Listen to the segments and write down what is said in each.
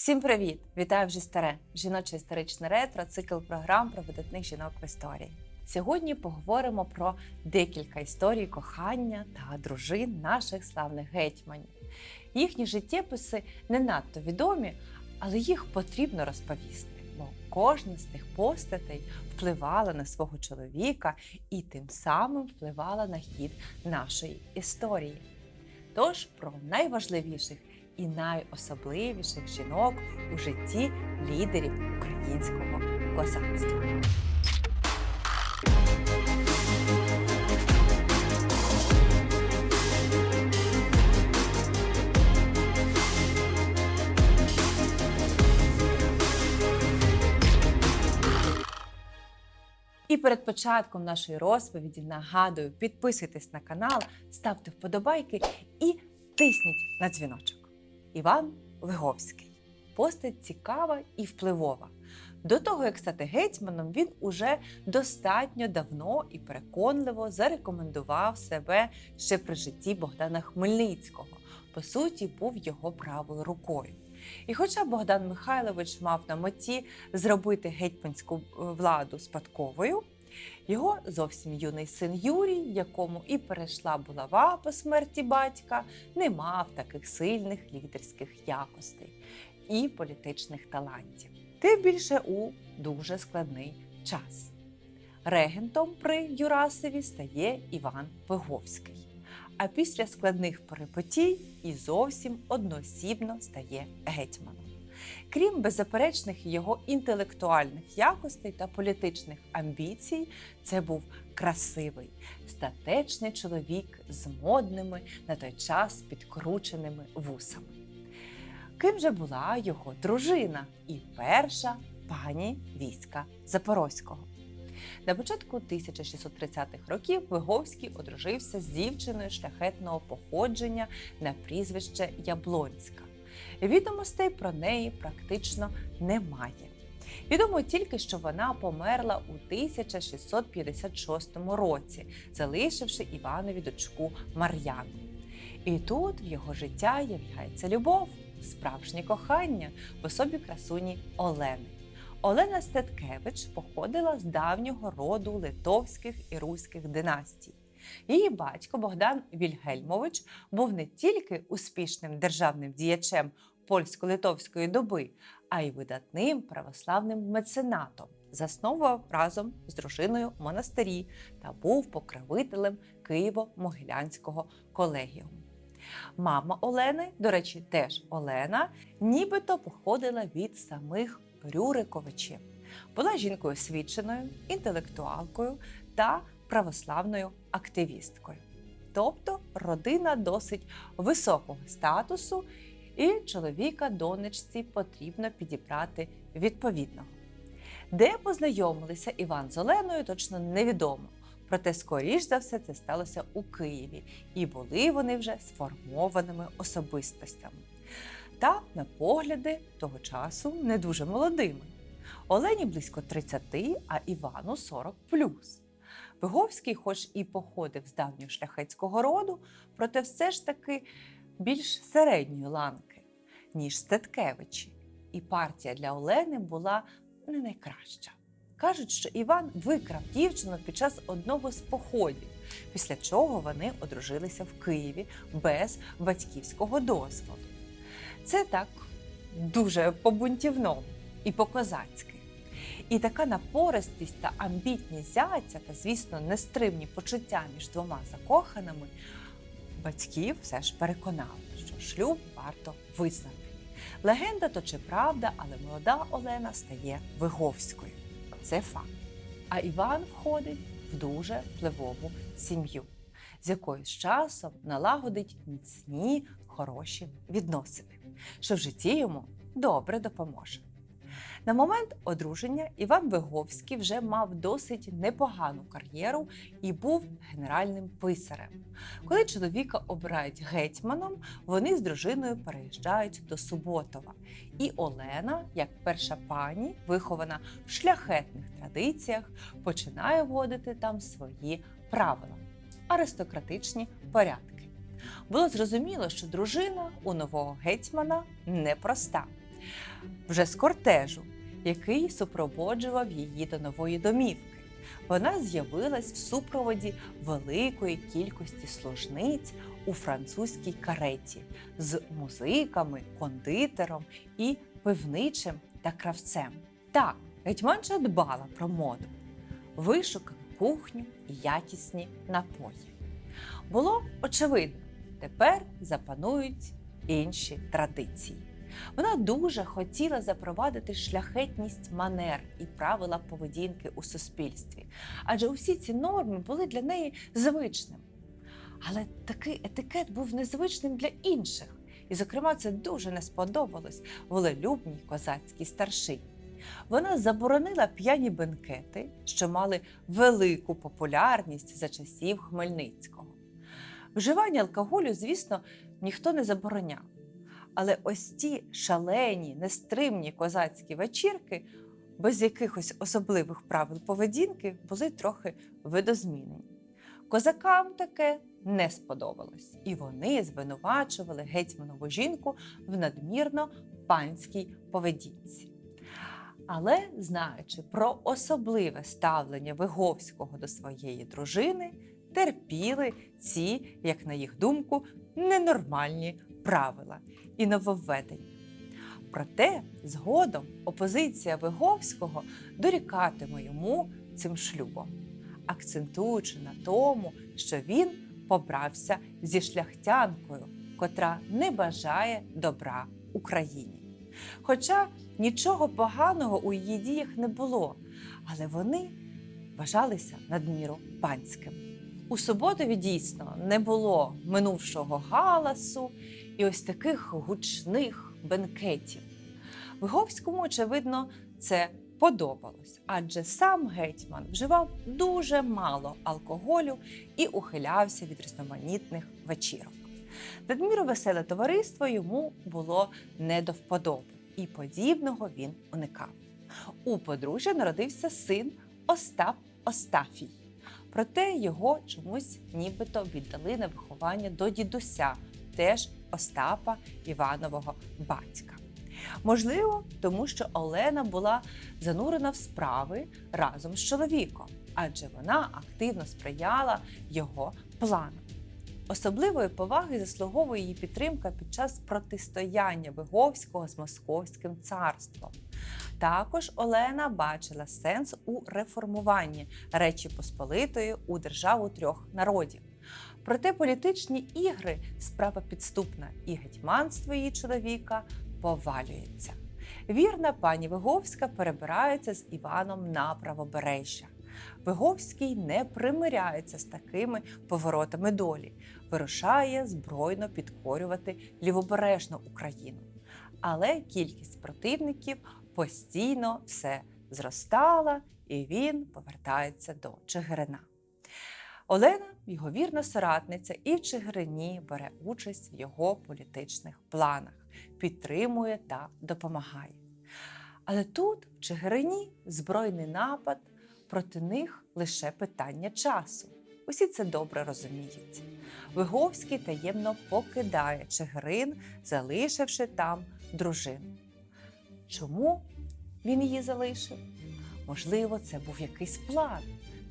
Всім привіт! Вітаю вже старе! Жіноче історичне ретро, цикл програм про видатних жінок в історії. Сьогодні поговоримо про декілька історій кохання та дружин наших славних гетьманів. Їхні життєписи не надто відомі, але їх потрібно розповісти, бо кожна з тих постатей впливала на свого чоловіка і тим самим впливала на хід нашої історії. Тож про найважливіших і найособливіших жінок у житті лідерів українського козацтва. І перед початком нашої розповіді нагадую, підписуйтесь на канал, ставте вподобайки і тисніть на дзвіночок. Іван Виговський. Постать цікава і впливова. До того, як стати гетьманом, він уже достатньо давно і переконливо зарекомендував себе ще при житті Богдана Хмельницького. По суті, був його правою рукою. І хоча Богдан Михайлович мав на меті зробити гетьманську е, владу спадковою, його зовсім юний син Юрій, якому і перейшла булава по смерті батька, не мав таких сильних лідерських якостей і політичних талантів. Тим більше у дуже складний час. Регентом при Юрасові стає Іван Виговський. А після складних перипетій і зовсім одноосібно стає гетьманом. Крім беззаперечних його інтелектуальних якостей та політичних амбіцій, це був красивий, статечний чоловік з модними на той час підкрученими вусами. Ким же була його дружина і перша пані війська Запорозького? На початку 1630-х років Виговський одружився з дівчиною шляхетного походження на прізвище Яблонська. Відомостей про неї практично немає. Відомо тільки, що вона померла у 1656 році, залишивши Іванові дочку Мар'яну. І тут в його життя являється любов, справжнє кохання в особі красуні Олени. Олена Стеткевич походила з давнього роду литовських і руських династій. Її батько Богдан Вільгельмович був не тільки успішним державним діячем польсько-литовської доби, а й видатним православним меценатом. Засновував разом з дружиною монастирі та був покровителем Києво-Могилянського колегіуму. Мама Олени, до речі, теж Олена, нібито походила від самих Рюриковичів. Була жінкою освіченою, інтелектуалкою та православною активісткою. Тобто родина досить високого статусу, і чоловіка донечці потрібно підібрати відповідного. Де познайомилися Іван з Оленою, точно невідомо. Проте, скоріш за все, це сталося у Києві, і були вони вже сформованими особистостями. Та, на погляди того часу не дуже молодими. Олені близько 30, а Івану 40 Виговський, хоч і походив з давнього шляхетського роду, проте все ж таки більш середньої ланки, ніж Стеткевичі. І партія для Олени була не найкраща. Кажуть, що Іван викрав дівчину під час одного з походів, після чого вони одружилися в Києві без батьківського дозволу. Це так дуже по-бунтівному і по-козацьки. І така напористість та амбітність зятя, та, звісно, нестримні почуття між двома закоханими батьків все ж переконали, що шлюб варто визнати. Легенда то чи правда, але молода Олена стає Виговською. Це факт. А Іван входить в дуже впливову сім'ю, з якою з часом налагодить міцні, хороші відносини, що в житті йому добре допоможе. На момент одруження Іван Виговський вже мав досить непогану кар'єру і був генеральним писарем. Коли чоловіка обирають гетьманом, вони з дружиною переїжджають до Суботова. І Олена, як перша пані, вихована в шляхетних традиціях, починає вводити там свої правила аристократичні порядки. Було зрозуміло, що дружина у нового гетьмана непроста. вже з кортежу, який супроводжував її до нової домівки. Вона з'явилась в супроводі великої кількості служниць у французькій кареті з музиками, кондитером і пивничим та кравцем. Так, гетьманша дбала про моду, вишукану кухню і якісні напої. Було очевидно, тепер запанують інші традиції. Вона дуже хотіла запровадити шляхетність манер і правила поведінки у суспільстві, адже усі ці норми були для неї звичними. Але такий етикет був незвичним для інших, і, зокрема, це дуже не сподобалось волелюбній козацькій старшині. Вона заборонила п'яні бенкети, що мали велику популярність за часів Хмельницького. Вживання алкоголю, звісно, ніхто не забороняв. Але ось ті шалені, нестримні козацькі вечірки, без якихось особливих правил поведінки, були трохи видозмінені. Козакам таке не сподобалось, і вони звинувачували гетьманову жінку в надмірно панській поведінці. Але, знаючи про особливе ставлення Виговського до своєї дружини, терпіли ці, як на їх думку, ненормальні правила і нововведення. Проте згодом опозиція Виговського дорікатиме йому цим шлюбом, акцентуючи на тому, що він побрався зі шляхтянкою, котра не бажає добра Україні. Хоча нічого поганого у її діях не було, але вони вважалися надміру панськими. У Суботові дійсно не було минувшого галасу і ось таких гучних бенкетів. Виговському, очевидно, це подобалось, адже сам гетьман вживав дуже мало алкоголю і ухилявся від різноманітних вечірок. Надміру веселе товариство йому було не до вподоби, і подібного він уникав. У подружжя народився син Остап Остафій. Проте його чомусь нібито віддали на виховання до дідуся, теж Остапа Іванового батька. Можливо, тому що Олена була занурена в справи разом з чоловіком, адже вона активно сприяла його планам. Особливої поваги заслуговує її підтримка під час протистояння Виговського з Московським царством. Також Олена бачила сенс у реформуванні Речі Посполитої у державу трьох народів. Проте політичні ігри справа підступна, і гетьманство її чоловіка повалюється. Вірна пані Виговська перебирається з Іваном на правобережжя. Виговський не примиряється з такими поворотами долі, вирушає збройно підкорювати лівобережну Україну. Але кількість противників постійно все зростала, і він повертається до Чигирина. Олена, його вірна соратниця, і в Чигирині бере участь в його політичних планах, підтримує та допомагає. Але тут, в Чигирині, збройний напад проти них лише питання часу. Усі це добре розуміють. Виговський таємно покидає Чигирин, залишивши там дружину. Чому він її залишив? Можливо, це був якийсь план.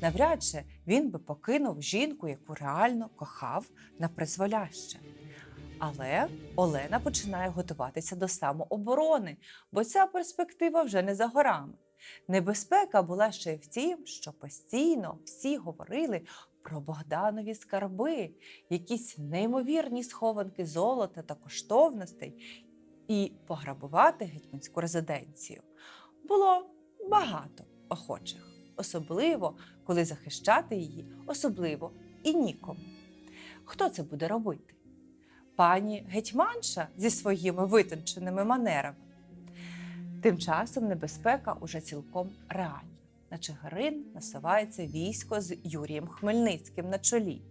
Навряд чи він би покинув жінку, яку реально кохав на призволяще. Але Олена починає готуватися до самооборони, бо ця перспектива вже не за горами. Небезпека була ще й в тім, що постійно всі говорили про Богданові скарби, якісь неймовірні схованки золота та коштовностей, і пограбувати гетьманську резиденцію було багато охочих, особливо коли захищати її, особливо і нікому. Хто це буде робити? Пані гетьманша зі своїми витонченими манерами. Тим часом небезпека уже цілком реальна. На Чигирин насувається військо з Юрієм Хмельницьким на чолі.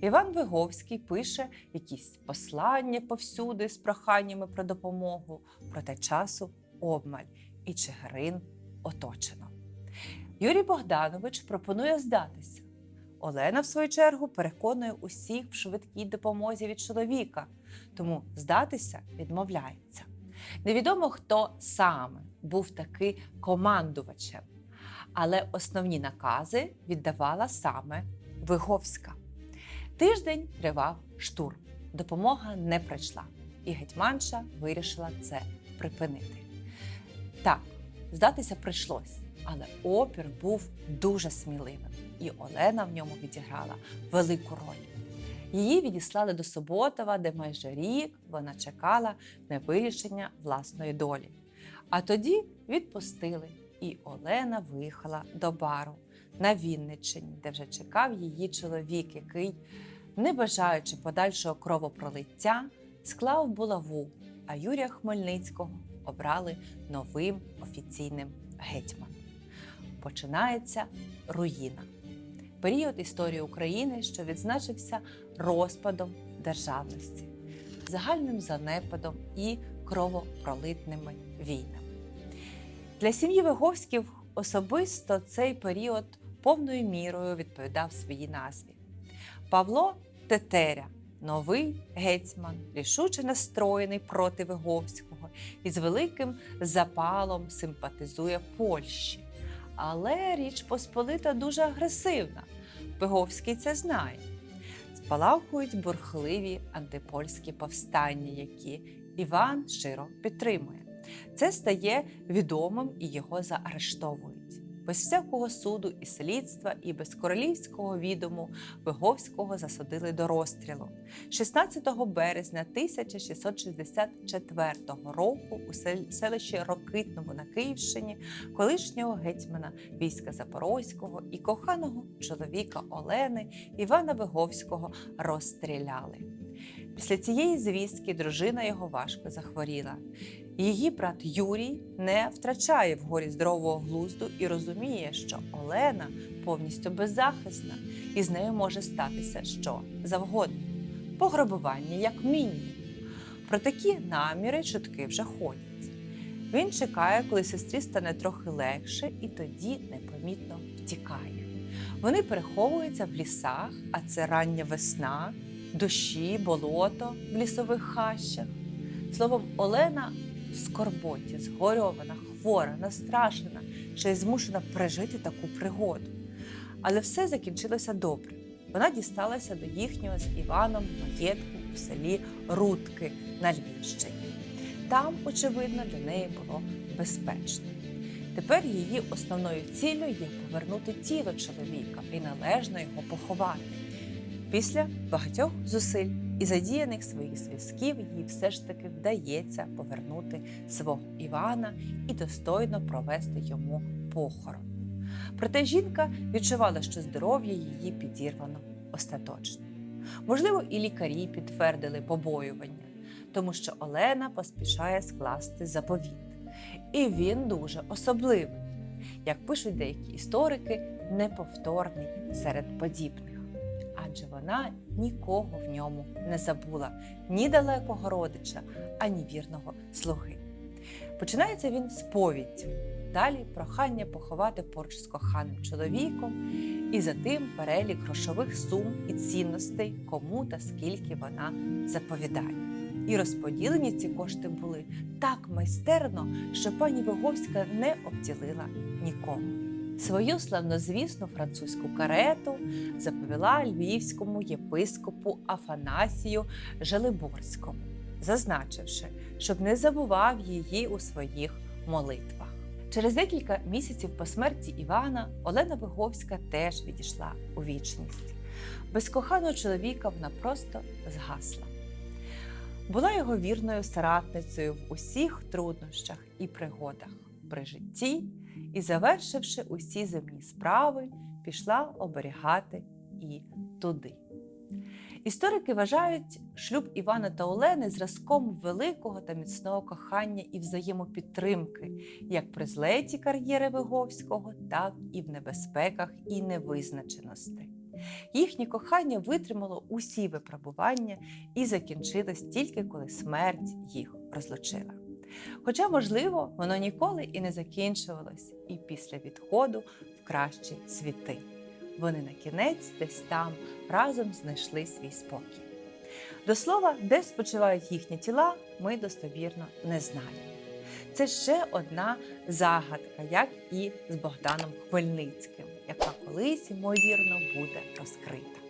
Іван Виговський пише якісь послання повсюди з проханнями про допомогу, проте часу обмаль, і Чигирин оточено. Юрій Богданович пропонує здатися. Олена, в свою чергу, переконує усіх в швидкій допомозі від чоловіка, тому здатися відмовляється. Невідомо, хто саме був таки командувачем, але основні накази віддавала саме Виговська. Тиждень тривав штурм. Допомога не прийшла, і гетьманша вирішила це припинити. Так, здатися прийшлось, але опір був дуже сміливим, і Олена в ньому відіграла велику роль. Її відіслали до Суботова, де майже рік вона чекала на вирішення власної долі. А тоді відпустили, і Олена виїхала до бару на Вінниччині, де вже чекав її чоловік, який, не бажаючи подальшого кровопролиття, склав булаву, а Юрія Хмельницького обрали новим офіційним гетьманом. Починається руїна. Період історії України, що відзначився розпадом державності, загальним занепадом і кровопролитними війнами. Для сім'ї Виговських особисто цей період повною мірою відповідав своїй назві. Павло Тетеря, новий гетьман, рішуче настроєний проти Виговського і з великим запалом симпатизує Польщі. Але Річ Посполита дуже агресивна. Пиговський це знає. Спалахують бурхливі антипольські повстання, які Іван щиро підтримує. Це стає відомим і його заарештовують. Без всякого суду і слідства, і без королівського відому Виговського засудили до розстрілу. 16 березня 1664 року у селищі Рокитному на Київщині колишнього гетьмана війська Запорозького і коханого чоловіка Олени Івана Виговського розстріляли. Після цієї звістки дружина його важко захворіла. Її брат Юрій не втрачає в горі здорового глузду і розуміє, що Олена повністю беззахисна, і з нею може статися що завгодно пограбування, як мінімум. Про такі наміри чутки вже ходять. Він чекає, коли сестрі стане трохи легше, і тоді непомітно втікає. Вони переховуються в лісах, а це рання весна, дощі, болото в лісових хащах. Словом, Олена скорботі, згорьована, хвора, настрашена, ще й змушена пережити таку пригоду. Але все закінчилося добре. Вона дісталася до їхнього з Іваном маєтку у селі Рудки на Львівщині. Там, очевидно, для неї було безпечно. Тепер її основною ціллю є повернути тіло чоловіка і належно його поховати. Після багатьох зусиль і задіяних своїх зв'язків їй все ж таки вдається повернути свого Івана і достойно провести йому похорон. Проте жінка відчувала, що здоров'я її підірвано остаточно. Можливо, і лікарі підтвердили побоювання, тому що Олена поспішає скласти заповіт. І він дуже особливий, як пишуть деякі історики, неповторний серед подібних. Адже вона нікого в ньому не забула ні далекого родича, ані вірного слуги. Починається він з повіддю, далі прохання поховати поруч з коханим чоловіком, і за тим перелік грошових сум і цінностей, кому та скільки вона заповідає. І розподілені ці кошти були так майстерно, що пані Виговська не обділила нікого. Свою славнозвісну французьку карету заповіла львівському єпископу Афанасію Желеборському, зазначивши, щоб не забував її у своїх молитвах. Через декілька місяців по смерті Івана Олена Виговська теж відійшла у вічність. Без коханого чоловіка вона просто згасла. Була його вірною соратницею в усіх труднощах і пригодах при житті, і, завершивши усі земні справи, пішла оберігати і туди. Історики вважають шлюб Івана та Олени зразком великого та міцного кохання і взаємопідтримки, як при злеті кар'єри Виговського, так і в небезпеках і невизначеності. Їхнє кохання витримало усі випробування і закінчилось тільки коли смерть їх розлучила. Хоча, можливо, воно ніколи і не закінчувалось, і після відходу в кращі світи. Вони на кінець десь там разом знайшли свій спокій. До слова, де спочивають їхні тіла, ми достовірно не знаємо. Це ще одна загадка, як і з Богданом Хмельницьким, яка колись, ймовірно, буде розкрита.